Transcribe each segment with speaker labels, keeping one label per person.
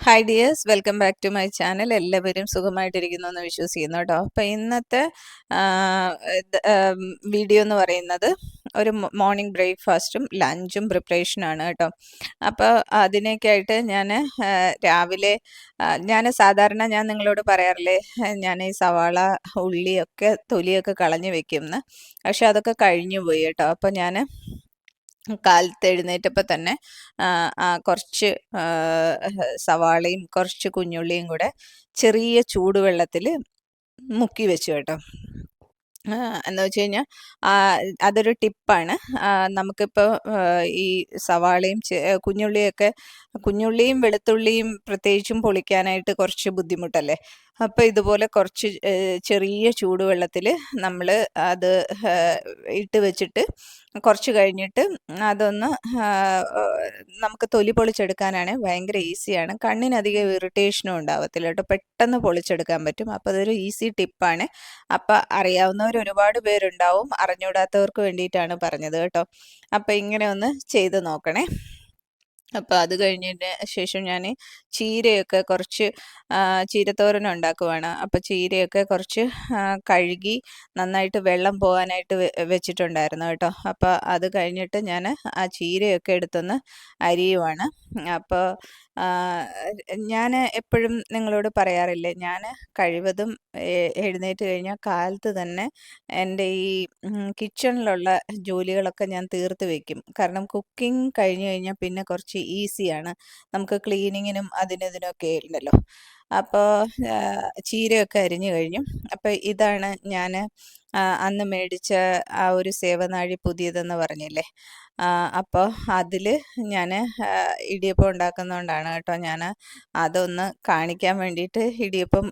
Speaker 1: Hi dears welcome back to my channel എല്ലാവരും സുഖമായിട്ടിരിക്കുന്നു എന്ന് വിശ്വസിക്കുന്നു കേട്ടോ. അപ്പം ഇന്നത്തെ വീഡിയോ എന്ന് പറയുന്നത് ഒരു മോർണിംഗ് ബ്രേക്ക്ഫാസ്റ്റും ലഞ്ചും പ്രിപ്പറേഷനാണ് കേട്ടോ. അപ്പോൾ അതിനൊക്കെ ആയിട്ട് ഞാൻ രാവിലെ ഞാൻ സാധാരണ ഞാൻ നിങ്ങളോട് പറയാറില്ലേ ഞാൻ ഈ സവാള ഉള്ളിയൊക്കെ തൊലിയൊക്കെ കളഞ്ഞു വെക്കുമെന്ന് പക്ഷെ അതൊക്കെ കഴിഞ്ഞു പോയി കേട്ടോ. അപ്പോൾ ഞാൻ കാലത്ത് എഴുന്നേറ്റപ്പോൾ തന്നെ കുറച്ച് സവാളയും കുറച്ച് കുഞ്ഞുള്ളിയും കൂടെ ചെറിയ ചൂടുവെള്ളത്തിൽ മുക്കി വെച്ചു കേട്ടോ. എന്ന് വെച്ച് കഴിഞ്ഞാൽ അതൊരു ടിപ്പാണ്. നമുക്കിപ്പോൾ ഈ സവാളയും കുഞ്ഞുള്ളിയൊക്കെ കുഞ്ഞുള്ളിയും വെളുത്തുള്ളിയും പ്രത്യേകിച്ചും പൊളിക്കാനായിട്ട് കുറച്ച് ബുദ്ധിമുട്ടല്ലേ? അപ്പോൾ ഇതുപോലെ കുറച്ച് ചെറിയ ചൂടുവെള്ളത്തിൽ നമ്മൾ അത് ഇട്ട് വെച്ചിട്ട് കുറച്ച് കഴിഞ്ഞിട്ട് അതൊന്ന് നമുക്ക് തൊലി പൊളിച്ചെടുക്കാനാണ് ഭയങ്കര ഈസിയാണ്. കണ്ണിനധികം ഇറിറ്റേഷനും ഉണ്ടാവത്തില്ല കേട്ടോ. പെട്ടെന്ന് പൊളിച്ചെടുക്കാൻ പറ്റും. അപ്പോൾ അതൊരു ഈസി ടിപ്പാണ്. അപ്പോൾ അറിയാവുന്നവർ ഒരുപാട് പേരുണ്ടാവും. അറിഞ്ഞൂടാത്തവർക്ക് വേണ്ടിയിട്ടാണ് പറഞ്ഞത് കേട്ടോ. അപ്പോൾ ഇങ്ങനെ ഒന്ന് ചെയ്ത് നോക്കണേ. അപ്പോൾ അത് കഴിഞ്ഞതിന് ശേഷം ഞാൻ ചീരയൊക്കെ കുറച്ച് ചീരത്തോരൻ ഉണ്ടാക്കുവാണ്. അപ്പൊ ചീരയൊക്കെ കുറച്ച് കഴുകി നന്നായിട്ട് വെള്ളം പോകാനായിട്ട് വെച്ചിട്ടുണ്ടായിരുന്നു കേട്ടോ. അപ്പൊ അത് കഴിഞ്ഞിട്ട് ഞാൻ ആ ചീരയൊക്കെ എടുത്തൊന്ന് അരിയുവാണ്. അപ്പോൾ ഞാൻ എപ്പോഴും നിങ്ങളോട് പറയാറില്ലേ ഞാൻ കഴിവതും എഴുന്നേറ്റ് കഴിഞ്ഞാൽ കാലത്ത് തന്നെ എന്റെ ഈ കിച്ചണിലുള്ള ജോലികളൊക്കെ ഞാൻ തീർത്ത് വെക്കും. കാരണം കുക്കിംഗ് കഴിഞ്ഞു കഴിഞ്ഞാൽ പിന്നെ കുറച്ച് ഈസിയാണ്. നമുക്ക് ക്ലീനിങ്ങിനും അതിനും ഇതിനൊക്കെ ഉണ്ടല്ലോ അപ്പോൾ ചീരയൊക്കെ അരിഞ്ഞു കഴിഞ്ഞു. അപ്പോൾ ഇതാണ് ഞാൻ അന്ന് മേടിച്ച ആ ഒരു സേവനാഴി പുതിയതെന്ന് പറഞ്ഞില്ലേ? അപ്പോൾ അതിൽ ഞാൻ ഇടിയപ്പം ഉണ്ടാക്കുന്നതുകൊണ്ടാണ് കേട്ടോ ഞാൻ അതൊന്ന് കാണിക്കാൻ വേണ്ടിയിട്ട് ഇടിയപ്പം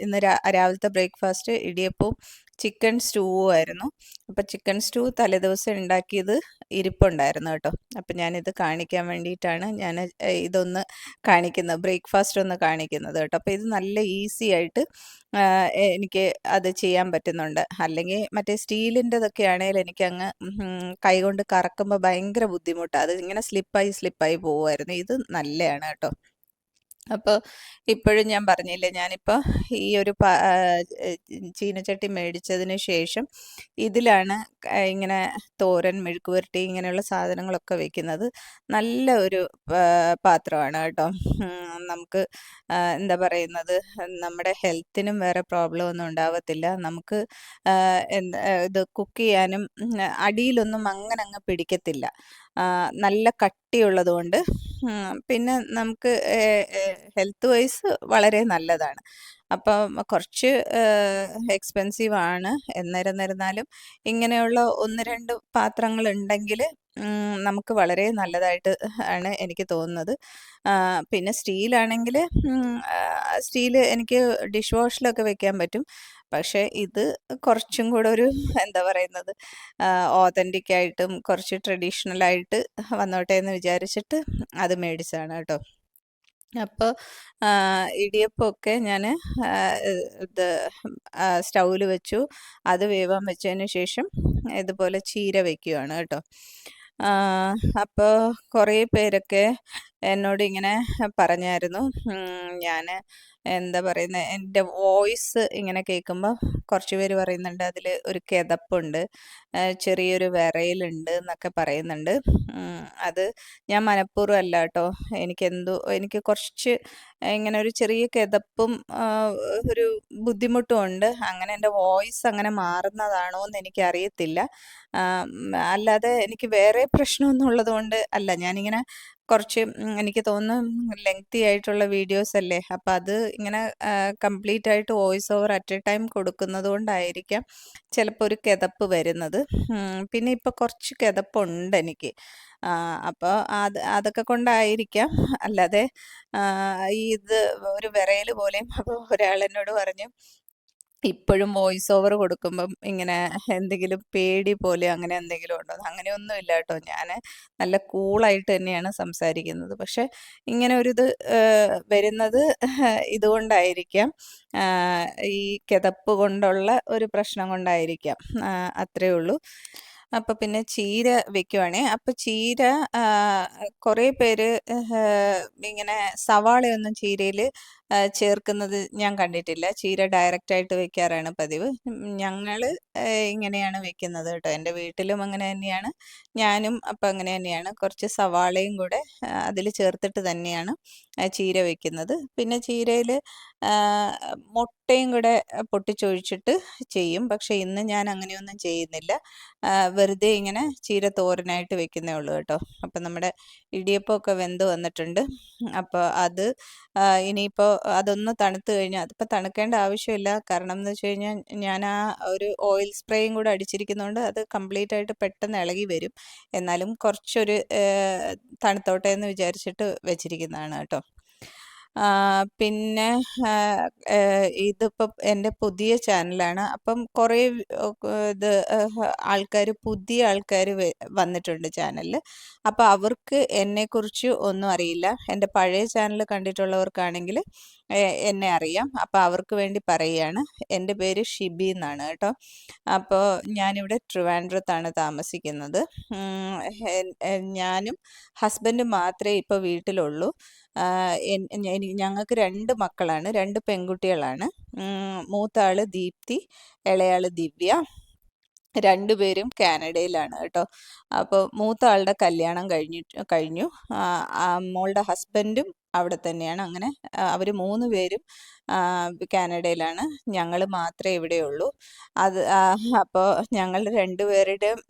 Speaker 1: ഇന്ന് രാവിലത്തെ ബ്രേക്ക്ഫാസ്റ്റ് ഇടിയപ്പവും ചിക്കൻ സ്റ്റൂവും ആയിരുന്നു. അപ്പോൾ ചിക്കൻ സ്റ്റൂ തലേദിവസം ഉണ്ടാക്കിയത് ഇരിപ്പുണ്ടായിരുന്നു കേട്ടോ. അപ്പം ഞാനിത് കാണിക്കാൻ വേണ്ടിയിട്ടാണ് ഞാൻ ഇതൊന്ന് കാണിക്കുന്നത് ബ്രേക്ക്ഫാസ്റ്റ് ഒന്ന് കാണിക്കുന്നത് കേട്ടോ. അപ്പോൾ ഇത് നല്ല ഈസി ആയിട്ട് എനിക്ക് അത് ചെയ്യാൻ പറ്റുന്നുണ്ട്. അല്ലെങ്കിൽ മറ്റേ സ്റ്റീലിന്റെതൊക്കെ ആണെങ്കിൽ എനിക്കങ്ങ് കൈകൊണ്ട് കറക്കുമ്പോൾ ഭയങ്കര ബുദ്ധിമുട്ടാണ് അത് ഇങ്ങനെ സ്ലിപ്പായി സ്ലിപ്പായി പോകുമായിരുന്നു ഇത് നല്ലതാണ് കേട്ടോ. അപ്പോൾ ഇപ്പോഴും ഞാൻ പറഞ്ഞില്ലേ ഞാനിപ്പോൾ ഈ ഒരു ചീനച്ചട്ടി മേടിച്ചതിന് ശേഷം ഇതിലാണ് ഇങ്ങനെ തോരൻ മെഴുക്കുപുരട്ടി ഇങ്ങനെയുള്ള സാധനങ്ങളൊക്കെ വെക്കുന്നത്. നല്ല ഒരു പാത്രമാണ് കേട്ടോ. നമുക്ക് എന്താ പറയുന്നത് നമ്മുടെ ഹെൽത്തിനും വേറെ പ്രോബ്ലം ഒന്നും ഉണ്ടാവത്തില്ല. നമുക്ക് ഇത് കുക്ക് ചെയ്യാനും അടിയിലൊന്നും അങ്ങനെ അങ്ങ് പിടിക്കത്തില്ല നല്ല കട്ടിയുള്ളത് പിന്നെ നമുക്ക് ഹെൽത്ത് വൈസ് വളരെ നല്ലതാണ്. അപ്പം കുറച്ച് എക്സ്പെൻസീവ് ആണ് എന്നിരുന്നിരുന്നാലും ഇങ്ങനെയുള്ള ഒന്ന് രണ്ട് പാത്രങ്ങൾ ഉണ്ടെങ്കിൽ നമുക്ക് വളരെ നല്ലതായിട്ട് ആണ് എനിക്ക് തോന്നുന്നത്. പിന്നെ സ്റ്റീലാണെങ്കിൽ സ്റ്റീൽ എനിക്ക് ഡിഷ് വാഷിലൊക്കെ വെക്കാൻ പറ്റും. പക്ഷേ ഇത് കുറച്ചും കൂടെ ഒരു എന്താ പറയുന്നത് ഓതന്റിക് ആയിട്ടും കുറച്ച് ട്രഡീഷണലായിട്ട് വന്നോട്ടെ എന്ന് വിചാരിച്ചിട്ട് അത് മേടിച്ചതാണ് കേട്ടോ. അപ്പോൾ ഇടിയപ്പമൊക്കെ ഞാൻ ഇത് സ്റ്റൗവിൽ വെച്ചു. അത് വേവാൻ വെച്ചതിന് ശേഷം ഇതുപോലെ ചീര വയ്ക്കുകയാണ് കേട്ടോ. അപ്പോൾ കുറേ പേരൊക്കെ എന്നോട് ഇങ്ങനെ പറഞ്ഞായിരുന്നു ഞാൻ എന്താ പറയുന്നത് എന്റെ വോയിസ് ഇങ്ങനെ കേൾക്കുമ്പോൾ കുറച്ച് പേര് പറയുന്നുണ്ട് അതിൽ ഒരു കിതപ്പുണ്ട് ചെറിയൊരു വിറയലുണ്ട് എന്നൊക്കെ പറയുന്നുണ്ട്. അത് ഞാൻ മനഃപൂർവം അല്ല കേട്ടോ. എനിക്കെന്തോ എനിക്ക് കുറച്ച് ഇങ്ങനെ ഒരു ചെറിയ കിതപ്പും ഒരു ബുദ്ധിമുട്ടും ഉണ്ട്. അങ്ങനെ എന്റെ വോയിസ് അങ്ങനെ മാറുന്നതാണോ എന്ന് എനിക്കറിയത്തില്ല. അല്ലാതെ എനിക്ക് വേറെ പ്രശ്നമൊന്നും ഉള്ളതുകൊണ്ട് അല്ല ഞാനിങ്ങനെ കുറച്ച് എനിക്ക് തോന്നുന്നു ലെങ്തി ആയിട്ടുള്ള വീഡിയോസ് അല്ലേ? അപ്പം അത് ഇങ്ങനെ കംപ്ലീറ്റ് ആയിട്ട് voice over at a time കൊടുക്കുന്നത് കൊണ്ടായിരിക്കാം ചിലപ്പോൾ ഒരു കിതപ്പ് വരുന്നത്. പിന്നെ ഇപ്പോൾ കുറച്ച് കിതപ്പുണ്ട് എനിക്ക്. അപ്പോൾ അത് അതൊക്കെ കൊണ്ടായിരിക്കാം. അല്ലാതെ ഇത് ഒരു വിറയൽ പോലെയും അപ്പോൾ ഒരാൾ എന്നോട് പറഞ്ഞു ഇപ്പോഴും വോയിസ് ഓവർ കൊടുക്കുമ്പം ഇങ്ങനെ എന്തെങ്കിലും പേടി പോലെ അങ്ങനെ എന്തെങ്കിലും ഉണ്ടോ? അങ്ങനെയൊന്നും ഇല്ല കേട്ടോ. ഞാൻ നല്ല കൂളായിട്ട് തന്നെയാണ് സംസാരിക്കുന്നത്. പക്ഷെ ഇങ്ങനെ ഒരു ഇത് വരുന്നത് ഇതുകൊണ്ടായിരിക്കാം. ഈ കിതപ്പ് കൊണ്ടുള്ള ഒരു പ്രശ്നം കൊണ്ടായിരിക്കാം. അത്രയേ ഉള്ളൂ. അപ്പോൾ പിന്നെ ചീര വെക്കുവാണേ. അപ്പോൾ ചീര കുറേ പേര് ഇങ്ങനെ സവാളയൊന്നും ചീരയിൽ ചേർക്കുന്നത് ഞാൻ കണ്ടിട്ടില്ല. ചീര ഡയറക്റ്റ് ആയിട്ട് വെക്കാറാണ് പതിവ്. ഞങ്ങൾ ഇങ്ങനെയാണ് വെക്കുന്നത് കേട്ടോ. എന്റെ വീട്ടിലും അങ്ങനെ തന്നെയാണ്. ഞാനും അപ്പം അങ്ങനെ തന്നെയാണ്. കുറച്ച് സവാളയും കൂടെ അതിൽ ചേർത്തിട്ട് തന്നെയാണ് ചീര വെക്കുന്നത്. പിന്നെ ചീരയിൽ മുട്ടയും കൂടെ പൊട്ടിച്ചൊഴിച്ചിട്ട് ചെയ്യും. പക്ഷേ ഇന്ന് ഞാൻ അങ്ങനെയൊന്നും ചെയ്യുന്നില്ല. വെറുതെ ഇങ്ങനെ ചീര തോരനായിട്ട് വെക്കുന്നേ ഉള്ളൂ കേട്ടോ. അപ്പം നമ്മുടെ ഇടിയപ്പമൊക്കെ വെന്ത് വന്നിട്ടുണ്ട്. അപ്പോൾ അത് ഇനിയിപ്പോൾ അതൊന്ന് തണുത്ത് കഴിഞ്ഞാൽ അതിപ്പോൾ തണുക്കേണ്ട ആവശ്യമില്ല. കാരണം എന്ന് വെച്ച് കഴിഞ്ഞാൽ ഞാൻ ആ ഒരു ഓയിൽ സ്പ്രേയും കൂടെ അടിച്ചിരിക്കുന്നതുകൊണ്ട് അത് കംപ്ലീറ്റ് ആയിട്ട് പെട്ടെന്ന് ഇളകി വരും. എന്നാലും കുറച്ചൊരു തണുത്തോട്ടെ എന്ന് വിചാരിച്ചിട്ട് വെച്ചിരിക്കുന്നതാണ് കേട്ടോ. പിന്നെ ഇതിപ്പോൾ എന്റെ പുതിയ ചാനലാണ്. അപ്പം കുറേ ഇത് ആൾക്കാർ പുതിയ ആൾക്കാർ വന്നിട്ടുണ്ട് ചാനലിൽ അപ്പോൾ അവർക്ക് എന്നെക്കുറിച്ച് ഒന്നും അറിയില്ല. എന്റെ പഴയ ചാനൽ കണ്ടിട്ടുള്ളവർക്കാണെങ്കിൽ എന്നെ അറിയാം. അപ്പോൾ അവർക്ക് വേണ്ടി പറയുകയാണ്. എന്റെ പേര് ഷിബി എന്നാണ് കേട്ടോ. അപ്പോൾ ഞാനിവിടെ ട്രിവാൻഡ്രത്താണ് താമസിക്കുന്നത്. ഞാനും ഹസ്ബൻഡും മാത്രമേ ഇപ്പോൾ വീട്ടിലുള്ളൂ. ഞങ്ങൾക്ക് രണ്ട് മക്കളാണ്. രണ്ട് പെൺകുട്ടികളാണ്. മൂത്ത ദീപ്തി ഇളയാൾ ദിവ്യ. രണ്ടുപേരും കാനഡയിലാണ് കേട്ടോ. അപ്പോൾ മൂത്ത ആളുടെ കല്യാണം കഴിഞ്ഞിട്ട് കഴിഞ്ഞു. മോളുടെ ഹസ്ബൻഡും അവിടെ തന്നെയാണ്. അങ്ങനെ അവർ മൂന്ന് പേരും കാനഡയിലാണ്. ഞങ്ങൾ മാത്രമേ ഇവിടെയുള്ളൂ അത് അപ്പോൾ ഞങ്ങൾ രണ്ടുപേരുടെയും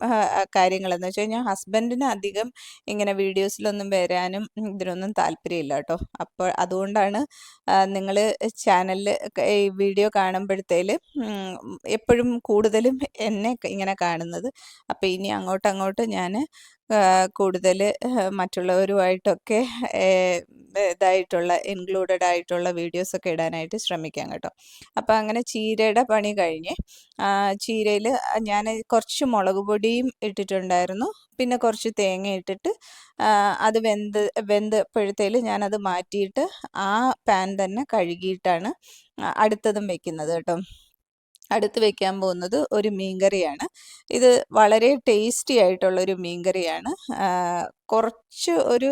Speaker 1: കാര്യങ്ങളെന്ന് വെച്ച് കഴിഞ്ഞാൽ ഹസ്ബൻഡിന് അധികം ഇങ്ങനെ വീഡിയോസിലൊന്നും വരാനും ഇതിനൊന്നും താല്പര്യമില്ല കേട്ടോ. അപ്പോൾ അതുകൊണ്ടാണ് നിങ്ങൾ ചാനലിൽ ഈ വീഡിയോ കാണുമ്പോഴത്തേൽ എപ്പോഴും കൂടുതലും എന്നെ ഇങ്ങനെ കാണുന്നത്. അപ്പോൾ ഇനി അങ്ങോട്ടങ്ങോട്ട് അങ്ങോട്ട് ഞാൻ കൂടുതൽ മറ്റുള്ളവരുമായിട്ടൊക്കെ ഇതായിട്ടുള്ള ഇൻക്ലൂഡഡ് ആയിട്ടുള്ള വീഡിയോസൊക്കെ ഇടാനായിട്ട് ശ്രമിക്കാം കേട്ടോ. അപ്പോൾ അങ്ങനെ ചീരയുടെ പണി കഴിഞ്ഞ് ചീരയിൽ ഞാൻ കുറച്ച് മുളക് പൊടിയും ഇട്ടിട്ടുണ്ടായിരുന്നു. പിന്നെ കുറച്ച് തേങ്ങ ഇട്ടിട്ട് അത് വെന്ത് വെന്തപ്പോഴത്തേൽ ഞാനത് മാറ്റിയിട്ട് ആ പാൻ തന്നെ കഴുകിയിട്ടാണ് അടുത്തതും വെക്കുന്നത് കേട്ടോ. അടുത്ത് വെക്കാൻ പോകുന്നത് ഒരു മീൻകറിയാണ്. ഇത് വളരെ ടേസ്റ്റി ആയിട്ടുള്ള ഒരു മീൻകറിയാണ്. കുറച്ച് ഒരു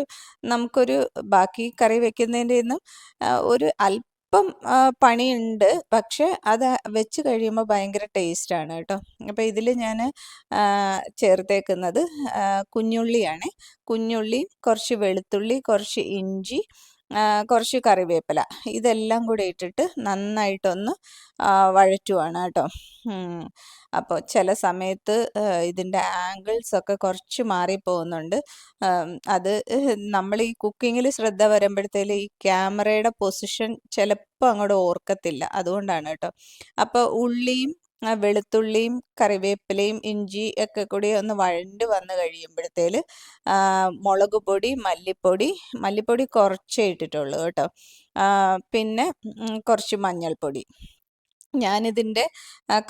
Speaker 1: നമുക്കൊരു ബാക്കി കറി വെക്കുന്നതിന്റെ നിന്നും ഒരു അല്പം പണിയുണ്ട്. പക്ഷെ അത് വെച്ച് കഴിയുമ്പോൾ ഭയങ്കര ടേസ്റ്റാണ് കേട്ടോ. അപ്പോൾ ഇതിൽ ഞാൻ ചേർത്തേക്കുന്നത് കുഞ്ഞുള്ളിയാണ്. കുഞ്ഞുള്ളി കുറച്ച് വെളുത്തുള്ളി കുറച്ച് ഇഞ്ചി കുറച്ച് കറിവേപ്പില. ഇതെല്ലാം കൂടി ഇട്ടിട്ട് നന്നായിട്ടൊന്ന് വഴറ്റുവാണ് കേട്ടോ. അപ്പോൾ ചില സമയത്ത് ഇതിന്റെ ആംഗിൾസ് ഒക്കെ കുറച്ച് മാറിപ്പോകുന്നുണ്ട്. അത് നമ്മൾ ഈ കുക്കിങ്ങിൽ ശ്രദ്ധ വരുമ്പോഴത്തേൽ ഈ ക്യാമറയുടെ പൊസിഷൻ ചിലപ്പോൾ അങ്ങോട്ട് ഓർക്കത്തില്ല. അതുകൊണ്ടാണ് കേട്ടോ. അപ്പോൾ ഉള്ളിയും വെളുത്തുള്ളിയും കറിവേപ്പിലയും ഇഞ്ചി ഒക്കെ കൂടി ഒന്ന് വഴണ്ട് വന്ന് കഴിയുമ്പോഴത്തേൽ ആ, മുളക് പൊടി മല്ലിപ്പൊടി മല്ലിപ്പൊടി കുറച്ചേ ഇട്ടിട്ടുള്ളൂ കേട്ടോ. പിന്നെ കുറച്ച് മഞ്ഞൾപ്പൊടി. ഞാനിതിന്റെ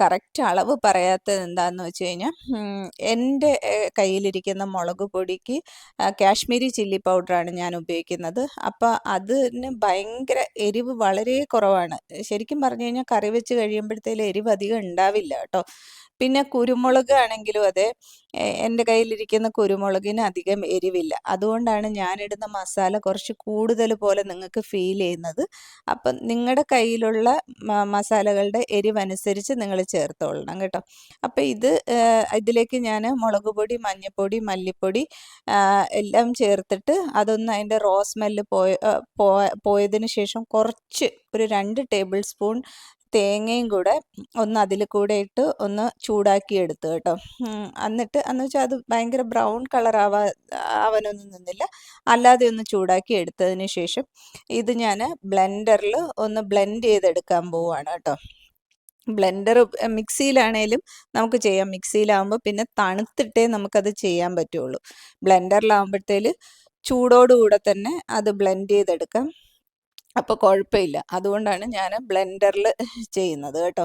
Speaker 1: കറക്റ്റ് അളവ് പറയാത്തത് എന്താണെന്ന് വെച്ച് കഴിഞ്ഞാൽ എന്റെ കയ്യിലിരിക്കുന്ന മുളക് പൊടിക്ക് കാശ്മീരി ചില്ലി പൗഡറാണ് ഞാൻ ഉപയോഗിക്കുന്നത്. അപ്പോൾ അതിന് ഭയങ്കര എരിവ് വളരെ കുറവാണ്. ശരിക്കും പറഞ്ഞു കഴിഞ്ഞാൽ കറി വെച്ച് കഴിയുമ്പോഴത്തേലും എരിവ് അധികം ഉണ്ടാവില്ല കേട്ടോ. പിന്നെ കുരുമുളക് ആണെങ്കിലും അതെ എന്റെ കയ്യിലിരിക്കുന്ന കുരുമുളകിന് അധികം എരിവില്ല. അതുകൊണ്ടാണ് ഞാനിടുന്ന മസാല കുറച്ച് കൂടുതൽ പോലെ നിങ്ങൾക്ക് ഫീൽ ചെയ്യുന്നത്. അപ്പം നിങ്ങളുടെ കയ്യിലുള്ള മസാലകളുടെ എരിവനുസരിച്ച് നിങ്ങൾ ചേർത്തോളണം കേട്ടോ. അപ്പം ഇത് ഇതിലേക്ക് ഞാൻ മുളക് പൊടി മഞ്ഞൾപ്പൊടി മല്ലിപ്പൊടി എല്ലാം ചേർത്തിട്ട് അതൊന്ന് അതിന്റെ റോ സ്മെല്ല് പോയ പോയതിന് ശേഷം കുറച്ച് ഒരു രണ്ട് ടേബിൾ സ്പൂൺ തേങ്ങയും കൂടെ ഒന്ന് അതിൽ കൂടെ ഇട്ട് ഒന്ന് ചൂടാക്കി എടുത്തു കേട്ടോ. എന്നിട്ട് എന്ന് വെച്ചാൽ അത് ഭയങ്കര ബ്രൗൺ കളർ ആവാ ആവാനൊന്നും നിന്നില്ല. അല്ലാതെ ഒന്ന് ചൂടാക്കി എടുത്തതിന് ശേഷം ഇത് ഞാൻ ബ്ലെൻഡറിൽ ഒന്ന് ബ്ലെൻഡ് ചെയ്തെടുക്കാൻ പോവുകയാണ് കേട്ടോ. ബ്ലെൻഡർ മിക്സിയിലാണേലും നമുക്ക് ചെയ്യാം. മിക്സിയിലാവുമ്പോൾ പിന്നെ തണുത്തിട്ടേ നമുക്കത് ചെയ്യാൻ പറ്റുള്ളൂ. ബ്ലെൻഡറിലാവുമ്പോഴത്തേൽ ചൂടോടുകൂടെ തന്നെ അത് ബ്ലെൻഡ് ചെയ്തെടുക്കാം. അപ്പോൾ കുഴപ്പമില്ല അതുകൊണ്ടാണ് ഞാൻ ബ്ലെൻഡറിൽ ചെയ്യുന്നത് കേട്ടോ.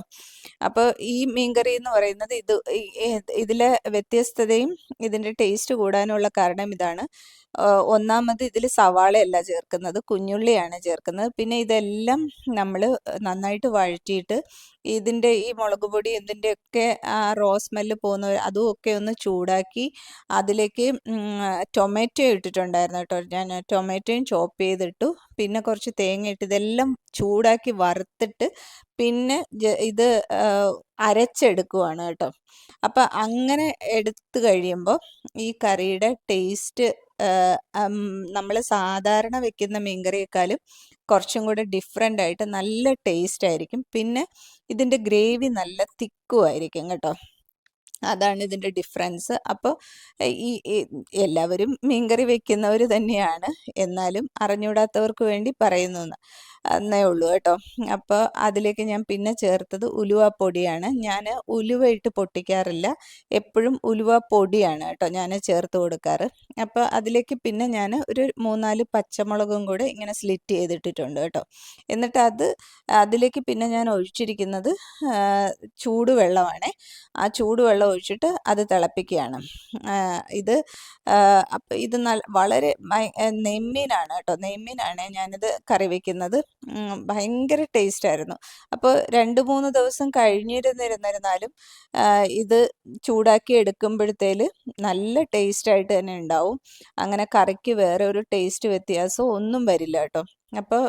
Speaker 1: അപ്പോൾ ഈ മീൻകറി എന്ന് പറയുന്നത് ഇത് ഇതിലെ വ്യത്യസ്തതയും ഇതിന്റെ ടേസ്റ്റ് കൂടാനുള്ള കാരണം ഇതാണ്. ഒന്നാമത് ഇതിൽ സവാളയല്ല ചേർക്കുന്നത് കുഞ്ഞുള്ളിയാണ് ചേർക്കുന്നത്. പിന്നെ ഇതെല്ലാം നമ്മൾ നന്നായിട്ട് വഴറ്റിയിട്ട് ഇതിന്റെ ഈ മുളക് പൊടി ഇതിന്റെയൊക്കെ ആ റോ സ്മെല്ല് പോകുന്ന അതും ഒക്കെ ഒന്ന് ചൂടാക്കി അതിലേക്ക് ടൊമാറ്റോ ഇട്ടിട്ടുണ്ടായിരുന്നു കേട്ടോ. ഞാൻ ടൊമാറ്റോയും ചോപ്പ് ചെയ്തിട്ടു. പിന്നെ കുറച്ച് തേങ്ങ ഇട്ട് ഇതെല്ലാം ചൂടാക്കി വറുത്തിട്ട് പിന്നെ ഇത് അരച്ചെടുക്കുവാണ് കേട്ടോ. അപ്പം അങ്ങനെ എടുത്തു കഴിയുമ്പോൾ ഈ കറിയുടെ ടേസ്റ്റ് നമ്മൾ സാധാരണ വെക്കുന്ന മീൻകറിയേക്കാളും കുറച്ചും കൂടെ ഡിഫറെന്റ് ആയിട്ട് നല്ല ടേസ്റ്റ് ആയിരിക്കും. പിന്നെ ഇതിന്റെ ഗ്രേവി നല്ല തിക്കും ആയിരിക്കും കേട്ടോ. അതാണ് ഇതിന്റെ ഡിഫറൻസ് അപ്പോൾ ഈ എല്ലാവരും മീൻകറി വെക്കുന്നവർ തന്നെയാണ്. എന്നാലും അറിഞ്ഞൂടാത്തവർക്ക് വേണ്ടി പറയുന്നു എന്നേ ഉള്ളൂ കേട്ടോ. അപ്പോൾ അതിലേക്ക് ഞാൻ പിന്നെ ചേർത്തത് ഉലുവ പൊടിയാണ്. ഞാൻ ഉലുവ ഇട്ട് പൊട്ടിക്കാറില്ല. എപ്പോഴും ഉലുവ പൊടിയാണ് കേട്ടോ ഞാൻ ചേർത്ത് കൊടുക്കാറ്. അപ്പോൾ അതിലേക്ക് പിന്നെ ഞാൻ ഒരു മൂന്നാൽ പച്ചമുളകും കൂടെ ഇങ്ങനെ സ്ലിറ്റ് ചെയ്തിട്ടിട്ടുണ്ട് കേട്ടോ. എന്നിട്ട് അത് അതിലേക്ക് പിന്നെ ഞാൻ ഒഴിച്ചിരിക്കുന്നത് ചൂടുവെള്ളമാണ്. ആ ചൂടുവെള്ളം ഒഴിച്ചിട്ട് അത് തിളപ്പിക്കുകയാണ്. ഇത് ഇത് നല്ല വളരെ നെയ്മീനാണ് കേട്ടോ. നെയ്മീനാണ് ഞാനിത് കറി വയ്ക്കുന്നത് ഭയങ്കര ടേസ്റ്റായിരുന്നു. അപ്പോൾ രണ്ട് മൂന്ന് ദിവസം കഴിഞ്ഞിരുന്നിരുന്നിരുന്നാലും ഇത് ചൂടാക്കി എടുക്കുമ്പോഴത്തേൽ നല്ല ടേസ്റ്റായിട്ട് തന്നെ ഉണ്ടാവും. അങ്ങനെ കറിക്ക് വേറെ ഒരു ടേസ്റ്റ് വ്യത്യാസം ഒന്നും വരില്ല കേട്ടോ. അപ്പോൾ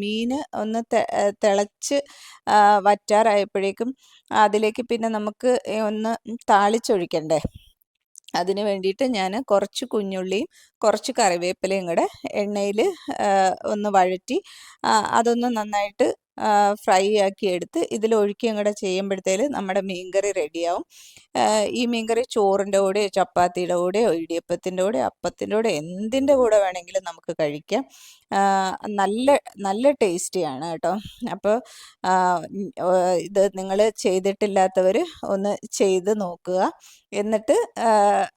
Speaker 1: മീൻ ഒന്ന് തിളച്ച് വറ്റാറായപ്പോഴേക്കും അതിലേക്ക് പിന്നെ നമുക്ക് ഒന്ന് താളിച്ചൊഴിക്കണ്ടേ? അതിന് വേണ്ടിയിട്ട് ഞാൻ കുറച്ച് കുഞ്ഞുള്ളിയും കുറച്ച് കറിവേപ്പിലയും കൂടെ എണ്ണയിൽ ഒന്ന് വഴറ്റി അതൊന്ന് നന്നായിട്ട് ഫ്രൈ ആക്കി എടുത്ത് ഇതിൽ ഒഴിക്കുകയും കൂടെ ചെയ്യുമ്പോഴത്തേൽ നമ്മുടെ മീൻകറി റെഡിയാവും ഈ മീൻകറി ചോറിന്റെ കൂടെ ചപ്പാത്തിയുടെ കൂടെ ഇടിയപ്പത്തിന്റെ കൂടെ അപ്പത്തിന്റെ കൂടെ എന്തിന്റെ കൂടെ വേണമെങ്കിലും നമുക്ക് കഴിക്കാം. നല്ല നല്ല ടേസ്റ്റിയാണ് കേട്ടോ. അപ്പോൾ ഇത് നിങ്ങൾ ചെയ്തിട്ടില്ലാത്തവർ ഒന്ന് ചെയ്ത് നോക്കുക. എന്നിട്ട്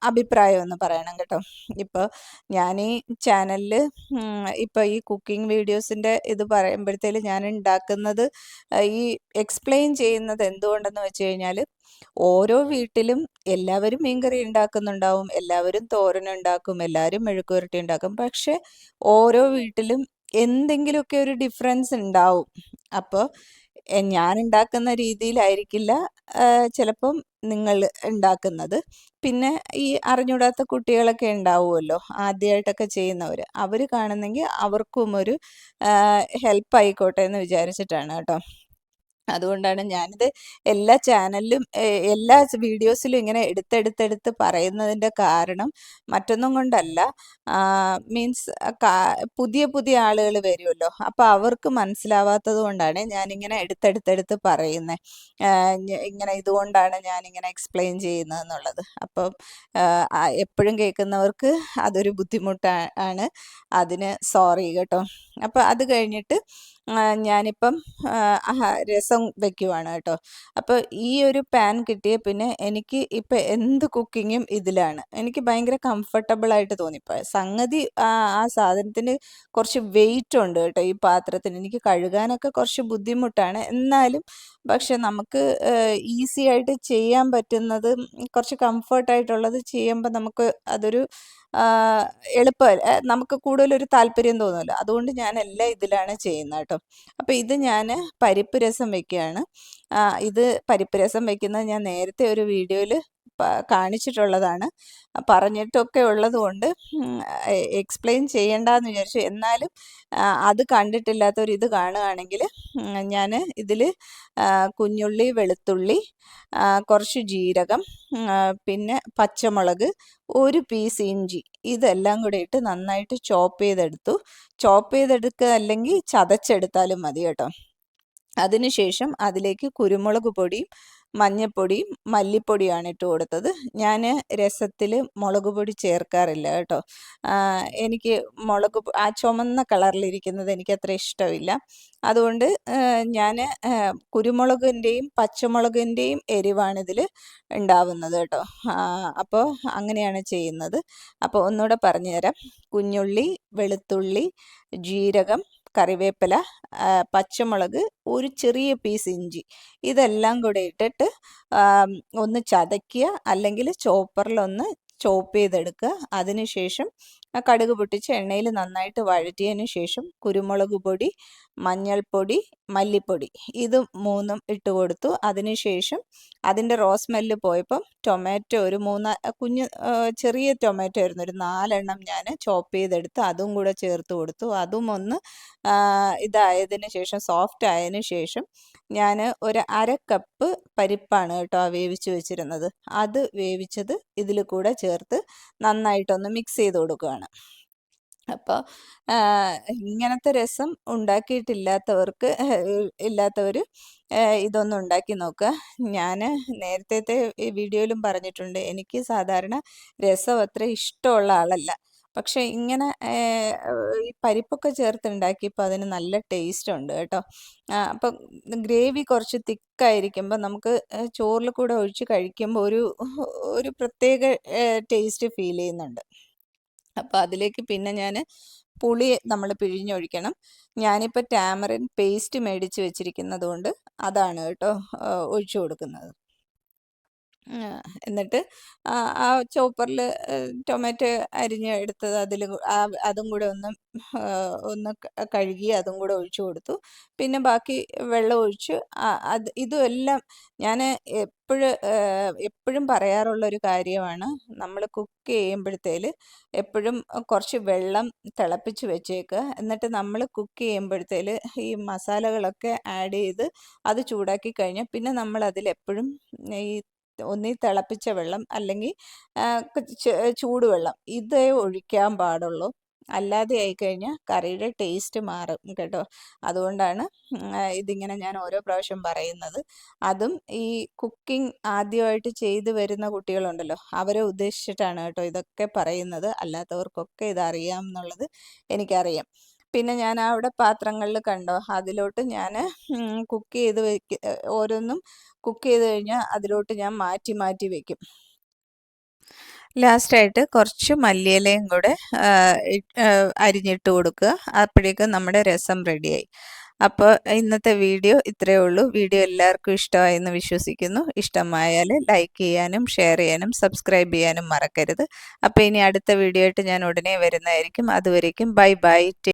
Speaker 1: അഭിപ്രായം ഒന്ന് പറയണം കേട്ടോ. ഇപ്പോൾ ഞാൻ ഈ ചാനലിൽ ഇപ്പോൾ ഈ കുക്കിംഗ് വീഡിയോസിന്റെ ഇത് പറയുമ്പോഴത്തേൽ ഞാൻ ഉണ്ടാക്കുന്നത് ഈ എക്സ്പ്ലെയിൻ ചെയ്യുന്നത് എന്തുകൊണ്ടെന്ന് വെച്ച് കഴിഞ്ഞാൽ ഓരോ വീട്ടിലും എല്ലാവരും മീൻകറി ഉണ്ടാക്കുന്നുണ്ടാവും എല്ലാവരും തോരൻ ഉണ്ടാക്കും എല്ലാവരും മെഴുക്കുവരട്ടി ഉണ്ടാക്കും പക്ഷെ ഓരോ വീട്ടിലും എന്തെങ്കിലുമൊക്കെ ഒരു ഡിഫറൻസ് ഉണ്ടാവും അപ്പോൾ ഞാൻ ഉണ്ടാക്കുന്ന രീതിയിലായിരിക്കില്ല ചിലപ്പം നിങ്ങൾ ഉണ്ടാക്കുന്നത് പിന്നെ ഈ അറിഞ്ഞൂടാത്ത കുട്ടികളൊക്കെ ഉണ്ടാവുമല്ലോ ആദ്യമായിട്ടൊക്കെ ചെയ്യുന്നവർ അവർ കാണുന്നെങ്കിൽ അവർക്കും ഒരു ഹെൽപ്പ് ആയിക്കോട്ടെ എന്ന് വിചാരിച്ചിട്ടാണ് കേട്ടോ. അതുകൊണ്ടാണ് ഞാനിത് എല്ലാ ചാനലിലും എല്ലാ വീഡിയോസിലും ഇങ്ങനെ എടുത്തെടുത്തെടുത്ത് പറയുന്നതിന്റെ കാരണം മറ്റൊന്നും കൊണ്ടല്ല. മീൻസ് പുതിയ പുതിയ ആളുകൾ വരുമല്ലോ. അപ്പോൾ അവർക്ക് മനസ്സിലാവാത്തത് കൊണ്ടാണ് ഞാനിങ്ങനെ എടുത്തെടുത്തെടുത്ത് പറയുന്നത് ഇങ്ങനെ ഇതുകൊണ്ടാണ് ഞാനിങ്ങനെ എക്സ്പ്ലെയിൻ ചെയ്യുന്നത് എന്നുള്ളത്. അപ്പം എപ്പോഴും കേൾക്കുന്നവർക്ക് അതൊരു ബുദ്ധിമുട്ടാണ് അതിന് സോറി കേട്ടോ. അപ്പോൾ അത് കഴിഞ്ഞിട്ട് ഞാനിപ്പം രസം വെക്കുവാണ് കേട്ടോ. അപ്പോൾ ഈ ഒരു പാൻ കിട്ടിയ പിന്നെ എനിക്ക് ഇപ്പം എന്ത് കുക്കിങ്ങും ഇതിലാണ്. എനിക്ക് ഭയങ്കര കംഫർട്ടബിൾ ആയിട്ട് തോന്നിപ്പോൾ സംഗതി ആ സാധനത്തിന് കുറച്ച് വെയിറ്റ് ഉണ്ട് കേട്ടോ ഈ പാത്രത്തിന്. എനിക്ക് കഴുകാനൊക്കെ കുറച്ച് ബുദ്ധിമുട്ടാണ്. എന്നാലും പക്ഷെ നമുക്ക് ഈസി ആയിട്ട് ചെയ്യാൻ പറ്റുന്നത് കുറച്ച് കംഫർട്ടായിട്ടുള്ളത് ചെയ്യുമ്പോൾ നമുക്ക് അതൊരു എളുപ്പം നമുക്ക് കൂടുതലൊരു താല്പര്യം തോന്നുമല്ലോ അതുകൊണ്ട് ഞാൻ എല്ലാം ഇതിലാണ് ചെയ്യുന്നത് കേട്ടോ. അപ്പോൾ ഇത് ഞാൻ പരിപ്പ് രസം വെക്കുകയാണ്. ഇത് പരിപ്പ് രസം വെക്കുന്നത് ഞാൻ നേരത്തെ ഒരു വീഡിയോയിൽ കാണിച്ചിട്ടുള്ളതാണ്. പറഞ്ഞിട്ടൊക്കെ ഉള്ളതുകൊണ്ട് എക്സ്പ്ലെയിൻ ചെയ്യേണ്ടെന്ന് വിചാരിച്ചു. എന്നാലും അത് കണ്ടിട്ടില്ലാത്തൊരു ഇത് കാണുകയാണെങ്കിൽ ഞാൻ ഇതിൽ കുഞ്ഞുള്ളി വെളുത്തുള്ളി കുറച്ച് ജീരകം പിന്നെ പച്ചമുളക് ഒരു പീസ് ഇഞ്ചി ഇതെല്ലാം കൂടെ ഇട്ട് നന്നായിട്ട് ചോപ്പ് ചെയ്തെടുത്തു. ചോപ്പ് ചെയ്തെടുക്കുക അല്ലെങ്കിൽ ചതച്ചെടുത്താലും മതി കേട്ടോ. അതിനുശേഷം അതിലേക്ക് കുരുമുളക് പൊടിയും മഞ്ഞപ്പൊടിയും മല്ലിപ്പൊടിയാണ് ഇട്ട് കൊടുത്തത്. ഞാൻ രസത്തിൽ മുളക് പൊടി ചേർക്കാറില്ല കേട്ടോ. എനിക്ക് മുളക് ആ ചുമന്ന കളറിലിരിക്കുന്നത് എനിക്ക് അത്ര ഇഷ്ടമില്ല. അതുകൊണ്ട് ഞാൻ കുരുമുളകിന്റെയും പച്ചമുളകിന്റെയും എരിവാണ് ഇതിൽ ഉണ്ടാവുന്നത് കേട്ടോ. അപ്പോൾ അങ്ങനെയാണ് ചെയ്യുന്നത്. അപ്പോൾ ഒന്നുകൂടെ പറഞ്ഞുതരാം. കുഞ്ഞുള്ളി വെളുത്തുള്ളി ജീരകം കറിവേപ്പില പച്ചമുളക് ഒരു ചെറിയ പീസ് ഇഞ്ചി. ഇതെല്ലാം കൂടെ ഇട്ടിട്ട് ഒന്ന് ചതയ്ക്കുക അല്ലെങ്കിൽ ചോപ്പറിലൊന്ന് ചോപ്പ് ചെയ്തെടുക്കുക. അതിനുശേഷം കടുക് പൊട്ടിച്ച് എണ്ണയിൽ നന്നായിട്ട് വഴറ്റിയതിന് ശേഷം കുരുമുളക് പൊടി മഞ്ഞൾപ്പൊടി മല്ലിപ്പൊടി. ഇത് മൂന്നും ഇട്ട് കൊടുത്തു. അതിനുശേഷം അതിന്റെ റോസ് സ്മെല്ല് പോയപ്പം ടൊമാറ്റോ ഒരു മൂന്ന് കുഞ്ഞ് ചെറിയ ടൊമാറ്റോ ആയിരുന്നു. ഒരു നാലെണ്ണം ഞാൻ ചോപ്പ് ചെയ്തെടുത്ത് അതും കൂടെ ചേർത്ത് കൊടുത്തു. അതും ഒന്ന് ഇതായതിന് ശേഷം സോഫ്റ്റ് ആയതിന് ശേഷം ഞാൻ ഒരു അര കപ്പ് പരിപ്പാണ് കേട്ടോ വേവിച്ച് വെച്ചിരുന്നത്. അത് വേവിച്ചത് ഇതിൽ കൂടെ ചേർത്ത് നന്നായിട്ടൊന്ന് മിക്സ് ചെയ്ത് കൊടുക്കുകയാണ്. അപ്പോൾ ഇങ്ങനത്തെ രസം ഉണ്ടാക്കിയിട്ടില്ലാത്തവർക്ക് ഇല്ലാത്തവർ ഇതൊന്നും ഉണ്ടാക്കി നോക്കുക. ഞാൻ നേരത്തെ വീഡിയോയിലും പറഞ്ഞിട്ടുണ്ട് എനിക്ക് സാധാരണ രസം അത്ര ഇഷ്ടമുള്ള ആളല്ല. പക്ഷെ ഇങ്ങനെ ഈ പരിപ്പൊക്കെ ചേർത്ത് ഉണ്ടാക്കിയപ്പോൾ അതിന് നല്ല ടേസ്റ്റ് ഉണ്ട് കേട്ടോ. അപ്പം ഗ്രേവി കുറച്ച് തിക്കായിരിക്കുമ്പോൾ നമുക്ക് ചോറിൽ കൂടെ ഒഴിച്ച് കഴിക്കുമ്പോൾ ഒരു ഒരു പ്രത്യേക ടേസ്റ്റ് ഫീൽ ചെയ്യുന്നുണ്ട്. അപ്പോൾ അതിലേക്ക് പിന്നെ ഞാൻ പുളി നമ്മൾ പിഴിഞ്ഞൊഴിക്കണം. ഞാനിപ്പോൾ ടാമറിൻ പേസ്റ്റ് മേടിച്ച് വെച്ചിരിക്കുന്നത് കൊണ്ട് അതാണ് കേട്ടോ ഒഴിച്ചു കൊടുക്കുന്നത്. എന്നിട്ട് ആ ചോപ്പറിൽ ടൊമാറ്റോ അരിഞ്ഞ് എടുത്തത് അതിൽ അതും കൂടെ ഒന്ന് ഒന്ന് കഴുകി അതും കൂടെ ഒഴിച്ചു കൊടുത്തു. പിന്നെ ബാക്കി വെള്ളം ഒഴിച്ച്. അത് ഇതുമെല്ലാം ഞാൻ എപ്പോഴും എപ്പോഴും പറയാറുള്ള ഒരു കാര്യമാണ്. നമ്മൾ കുക്ക് ചെയ്യുമ്പോഴത്തേൽ എപ്പോഴും കുറച്ച് വെള്ളം തിളപ്പിച്ച് വെച്ചേക്കുക. എന്നിട്ട് നമ്മൾ കുക്ക് ചെയ്യുമ്പോഴത്തേൽ ഈ മസാലകളൊക്കെ ആഡ് ചെയ്ത് അത് ചൂടാക്കി കഴിഞ്ഞാൽ പിന്നെ നമ്മൾ അതിലെപ്പോഴും ഈ ഒന്നീ തിളപ്പിച്ച വെള്ളം അല്ലെങ്കിൽ ചൂടുവെള്ളം ഇതേ ഒഴിക്കാൻ പാടുള്ളൂ. അല്ലാതെ ആയിക്കഴിഞ്ഞാൽ കറിയുടെ ടേസ്റ്റ് മാറും കേട്ടോ. അതുകൊണ്ടാണ് ഇതിങ്ങനെ ഞാൻ ഓരോ പ്രാവശ്യം പറയുന്നത്. അതും ഈ കുക്കിംഗ് ആദ്യമായിട്ട് ചെയ്തു വരുന്ന കുട്ടികളുണ്ടല്ലോ അവരെ ഉദ്ദേശിച്ചിട്ടാണ് കേട്ടോ ഇതൊക്കെ പറയുന്നത്. അല്ലാത്തവർക്കൊക്കെ ഇതറിയാം എന്നുള്ളത് എനിക്കറിയാം. പിന്നെ ഞാൻ അവിടെ പാത്രങ്ങളിൽ കണ്ടോ അതിലോട്ട് ഞാൻ കുക്ക് ചെയ്ത് വെക്ക ഓരോന്നും കുക്ക് ചെയ്ത് കഴിഞ്ഞാൽ അതിലോട്ട് ഞാൻ മാറ്റി മാറ്റി വെക്കും. ലാസ്റ്റായിട്ട് കുറച്ച് മല്ലിയിലയും കൂടെ അരിഞ്ഞിട്ട് കൊടുക്കുക. അപ്പോഴേക്കും നമ്മുടെ രസം റെഡിയായി. അപ്പോൾ ഇന്നത്തെ വീഡിയോ ഇത്രയേ ഉള്ളൂ. വീഡിയോ എല്ലാവർക്കും ഇഷ്ടമായെന്ന് വിശ്വസിക്കുന്നു. ഇഷ്ടമായാൽ ലൈക്ക് ചെയ്യാനും ഷെയർ ചെയ്യാനും സബ്സ്ക്രൈബ് ചെയ്യാനും മറക്കരുത്. അപ്പോൾ ഇനി അടുത്ത വീഡിയോ ആയിട്ട് ഞാൻ ഉടനെ വരുന്നതായിരിക്കും. അതുവരേക്കും ബൈ ബൈ.